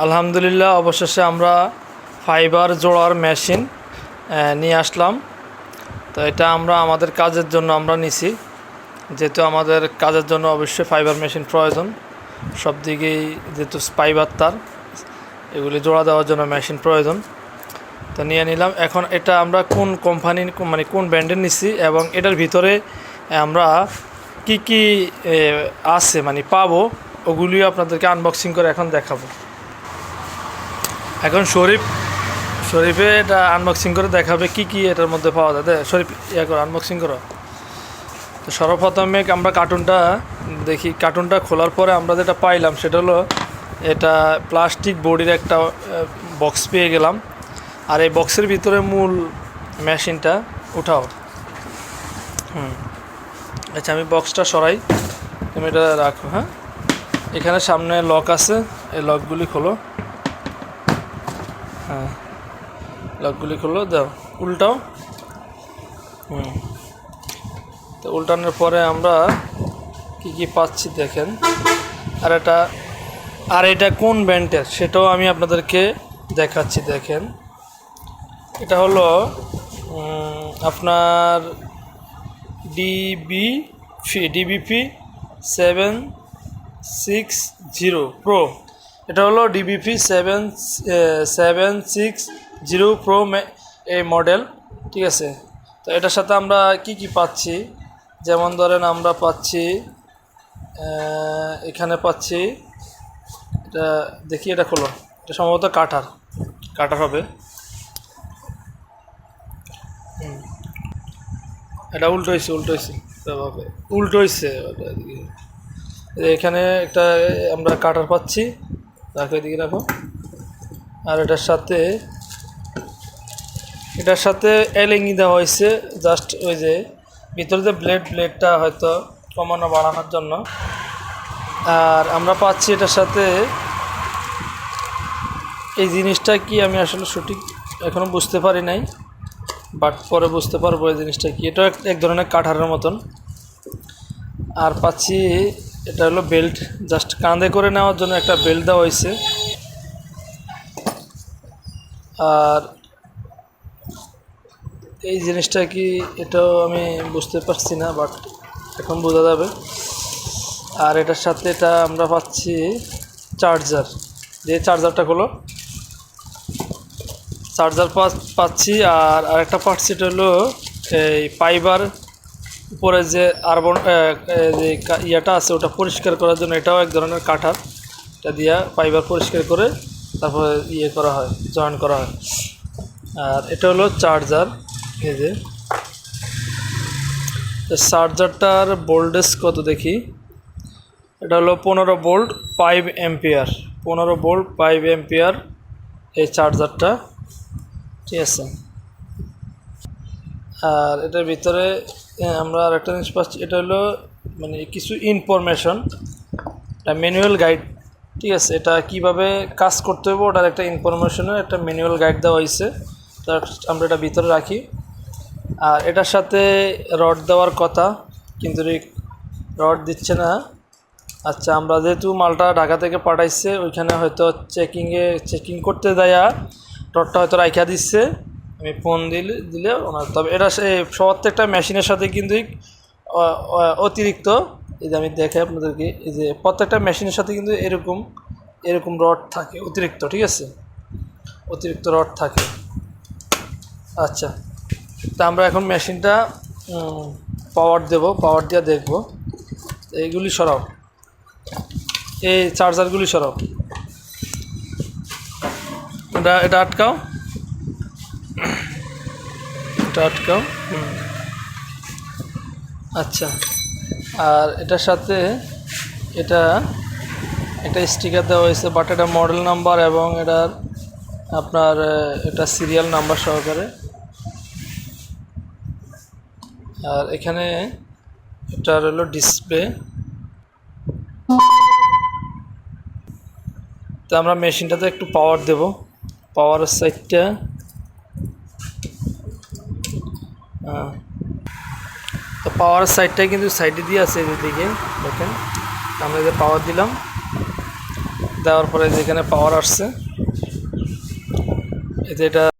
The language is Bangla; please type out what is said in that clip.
আলহামদুলিল্লাহ, অবশেষে আমরা ফাইবার জোড়ার মেশিন নিয়ে আসলাম। তো এটা আমরা আমাদের কাজের জন্য আমরা নিছি। যেহেতু আমাদের কাজের জন্য অবশ্যই ফাইবার মেশিন প্রয়োজন। সব দিকেই যেহেতু ফাইবার তার, এগুলি জোড়া দেওয়ার জন্য মেশিন প্রয়োজন। তো নিয়ে নিলাম। এখন এটা আমরা কোন কোম্পানির মানে কোন ব্র্যান্ডের নিছি এবং এটার ভিতরে আমরা কি কি আছে মানে পাবো, ওগুলিও আপনাদেরকে আনবক্সিং করে এখন দেখাবো। এখন শরীফ, শরীফে এটা আনবক্সিং করে দেখাবে কি কি এটার মধ্যে পাওয়া যায়। শরীফ, ইয়া করো আনবক্সিং করো। তো সর্বপ্রথমে আমরা কার্টুনটা দেখি। কার্টুনটা খোলার পরে আমরা যেটা পাইলাম সেটা হলো এটা প্লাস্টিক বডির একটা বক্স পেয়ে গেলাম। আর এই বক্সের ভিতরে মূল মেশিনটা উঠাও। হুম। আচ্ছা আমি বক্সটা সরাই। তুমি এটা রাখো হ্যাঁ? এখানে সামনে লক আছে। এই লকগুলি খোলো। হ্যাঁ। লকগুলি খোলো, দাও। উল্টাও। হুম। তো উল্টানোর পরে আমরা কি কি পাচ্ছি দেখেন। আর এটা আর এটা কোন ব্যান্ডের? সেটাও আমি আপনাদেরকে দেখাচ্ছি, দেখেন। এটা হলো আপনার ডিবি ফি DBP seven six zero pro এটা হলো DBP seven seven six zero pro এই মডেল ঠিক আছে? তো এটার সাথে আমরা কি কি পাচ্ছি? যেমন ধরেন আমরা পাচ্ছি এখানে পাচ্ছি এটা দেখি এটা খোলো। এটা সম্ভবত কাটার কাটার হবে। এটা উল্টো হয়েছে উল্টো হয়েছে উল্টো হয়েছে এখানে একটা আমরা কাটার পাচ্ছি। রাখো এদিকে রাখো। আর এটার সাথে এটার সাথে এলিঙ্গি দেওয়া হয়েছে জাস্ট ওই যে ভিতরে যে ব্লেড ব্লেডটা হয়তো কমানো বাড়ানোর জন্য। আর আমরা পাচ্ছি এটার সাথে, এই জিনিসটা কি আমি আসলে সঠিক এখনও বুঝতে পারি নাই বাট পরে বুঝতে পারব এই জিনিসটা কি। এক- এক ধরনের কাঠারের মতন। আর পাচ্ছি এটা হলো বেল্ট। জাস্ট কাঁধে করে নেওয়ার জন্য একটা বেল্ট দেওয়া হয়েছে। আর এই জিনিসটা কি এটাও আমি বুঝতে পারছি না, বাট এখন বোঝা যাবে। আর এটার সাথে এটা আমরা পাচ্ছি চার্জার। যে চার্জারটা হলো চার্জার পাচ্ছি, আর আরেকটা পাচ্ছি এটা হলো এই ফাইবার উপরে যে আরবন যে ইয়েটা আছে, ওটা পরিষ্কার করার জন্য এটাও এক ধরনের কাঠার এটা দিয়া ফাইবার পরিষ্কার করে তারপরে ইয়ে করা হয়, জয়েন করা হয়। আর এটা হলো চার্জার, এই যে। চার্জারটার ভোল্টেজ কত দেখি? এটা হলো পনেরো ভোল্ট ফাইভ এম্পিয়ার পনেরো ভোল্ট ফাইভ এম্পিয়ার এই চার্জারটা। ঠিক আছে। আর এটার ভিতরে আমরা আরেকটা জিনিস পাচ্ছি, এটা হলো মানে কিছু ইনফরমেশন একটা ম্যানুয়াল গাইড ঠিক আছে? এটা কীভাবে কাজ করতে হবে, ওটার একটা ইনফরমেশনের একটা ম্যানুয়াল গাইড দেওয়া হয়েছে। আমরা এটা ভিতরে রাখি। আর এটার সাথে রড দেওয়ার কথা, কিন্তু রড দিচ্ছে না। আচ্ছা আমরা যেহেতু মালটা ঢাকা থেকে পাঠাইছে, ওইখানে হয়তো চেকিংয়ে চেকিং করতে দেয়া রডটা হয়তো রাইখা দিচ্ছে। আমি ফোন দিলে দিলে ওনার, তবে এটা সে প্রত্যেকটা মেশিনের সাথে কিন্তু অতিরিক্ত। এই যে আমি দেখে আপনাদেরকে, এই যে প্রত্যেকটা মেশিনের সাথে কিন্তু এরকম এরকম রড থাকে, অতিরিক্ত, ঠিক আছে? অতিরিক্ত রড থাকে। আচ্ছা তা আমরা এখন মেশিনটা পাওয়ার দেব পাওয়ার দিয়ে দেখব। এইগুলি সরাও। এই চার্জারগুলি সরাও। এটা এটা আটকাও। এটা আটকাও। আচ্ছা। আর এটার সাথে এটা একটা স্টিকার দেওয়া হয়েছে বাট এটা মডেল নাম্বার এবং এটার আপনার এটা সিরিয়াল নাম্বার সহকারে। আর এখানে এটা হলো ডিসপ্লে তো আমরা মেশিনটাতে একটু পাওয়ার দেব। পাওয়ারের সাইডটা তো পাওয়ার সাইডটা কিন্তু সাইডে দিয়ে আছে এদিকে, দেখেন। আমরা যে পাওয়ার দিলাম। দেওয়ার পরে যেখানে পাওয়ার আসছে এতে এটা